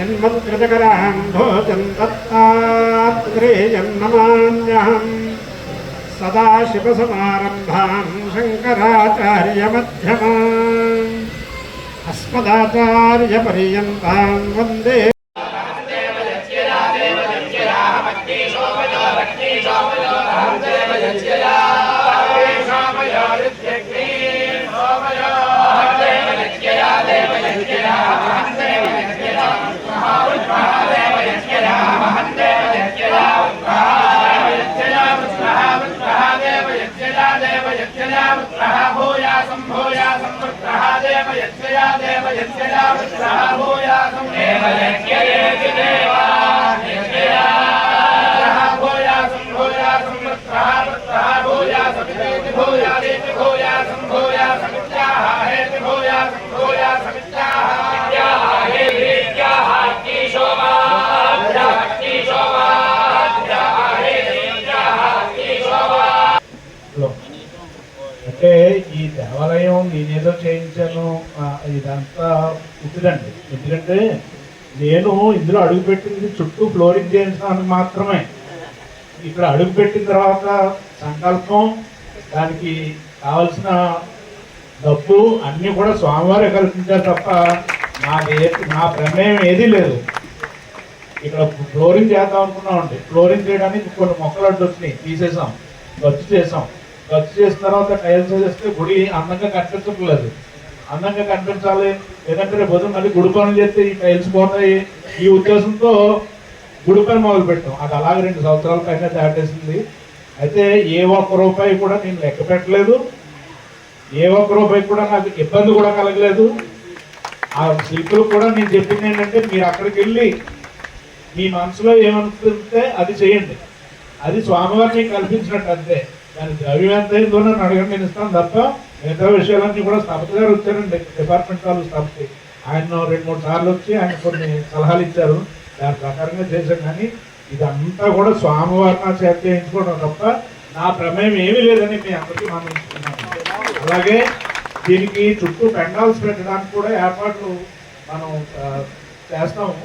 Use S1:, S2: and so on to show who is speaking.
S1: जन्मत्कृतकराहं भोजं दत्तात्रेयन्नमान्यहम् सदाशिवसमारम्भां शङ्कराचार्यमध्यमाम् अस्मदाचार्यपर्यन्तां वन्दे
S2: Yeah. देवयासं भूयासं वृत्रः देवयज्ञया देवयज्ञया वृत्रः भूयासं देवयज्ञयेति देवा यज्ञया भूयासं भूयासं वृत्रः वृत्रः भूयासमित्येति भूयादेति भूयासं भूयासमित्याह हेति भूयासं भूयासमित्याह इत्याह हेतिरित्याह अग्निशो वा अग्निशो वा अग्निशो वा
S3: అంటే ఈ దేవాలయం నేనేదో చేయించాను ఇదంతా ఉట్టిదండి ఎందుకంటే నేను ఇందులో అడుగుపెట్టింది చుట్టూ ఫ్లోరింగ్ చేయించడానికి మాత్రమే. ఇక్కడ అడుగుపెట్టిన తర్వాత సంకల్పం దానికి కావలసిన డబ్బు అన్నీ కూడా స్వామివారే కల్పించారు తప్ప నాదే నా ప్రమేయం ఏదీ లేదు. ఇక్కడ ఫ్లోరింగ్ చేద్దాం అనుకున్నామండి. ఫ్లోరింగ్ చేయడానికి కొన్ని మొక్కలు అడ్డు వచ్చినాయి తీసేసాం ఖర్చు చేసాం. ఖర్చు చేసిన తర్వాత టైల్స్ వేస్తే గుడి అందంగా కనిపించట్లేదు. అందంగా కనిపించాలి. లేదంటే రేపు పొద్దున్న మళ్ళీ గుడి పనులు చేస్తే ఈ టైల్స్ పోతాయి. ఈ ఉద్దేశంతో గుడి పని మొదలు పెట్టాం అది అలాగే రెండు సంవత్సరాల పైన దాటేసింది అయితే ఏ ఒక్క రూపాయి కూడా నేను లెక్క పెట్టలేదు. ఏ ఒక్క రూపాయి కూడా నాకు ఇబ్బంది కూడా కలగలేదు. ఆ శిల్పులకు కూడా నేను చెప్పింది ఏంటంటే మీరు అక్కడికి వెళ్ళి మీ మనసులో ఏమనుకుంటే అది చేయండి. అది స్వామివారిని కల్పించినట్టు అంతే. దాని ద్రవ్యం ఎంత అయిందో నన్ను అడగండి నేను ఇస్తాను తప్ప మిగతా విషయాలన్నీ కూడా స్థాపతి గారు వచ్చారండి. డిపార్ట్మెంట్ వాళ్ళు స్థాపతి ఆయన రెండు మూడు సార్లు వచ్చి ఆయన కొన్ని సలహాలు ఇచ్చారు. దాని ప్రకారంగా చేశాం కానీ ఇదంతా కూడా స్వామివారి నా చేత చేయించుకోవడం తప్ప నా ప్రమేయం ఏమీ లేదని మీ అందరికీ మనం అలాగే దీనికి చుట్టూ పెండాల్స్ పెట్టడానికి కూడా ఏర్పాట్లు మనం చేస్తాము.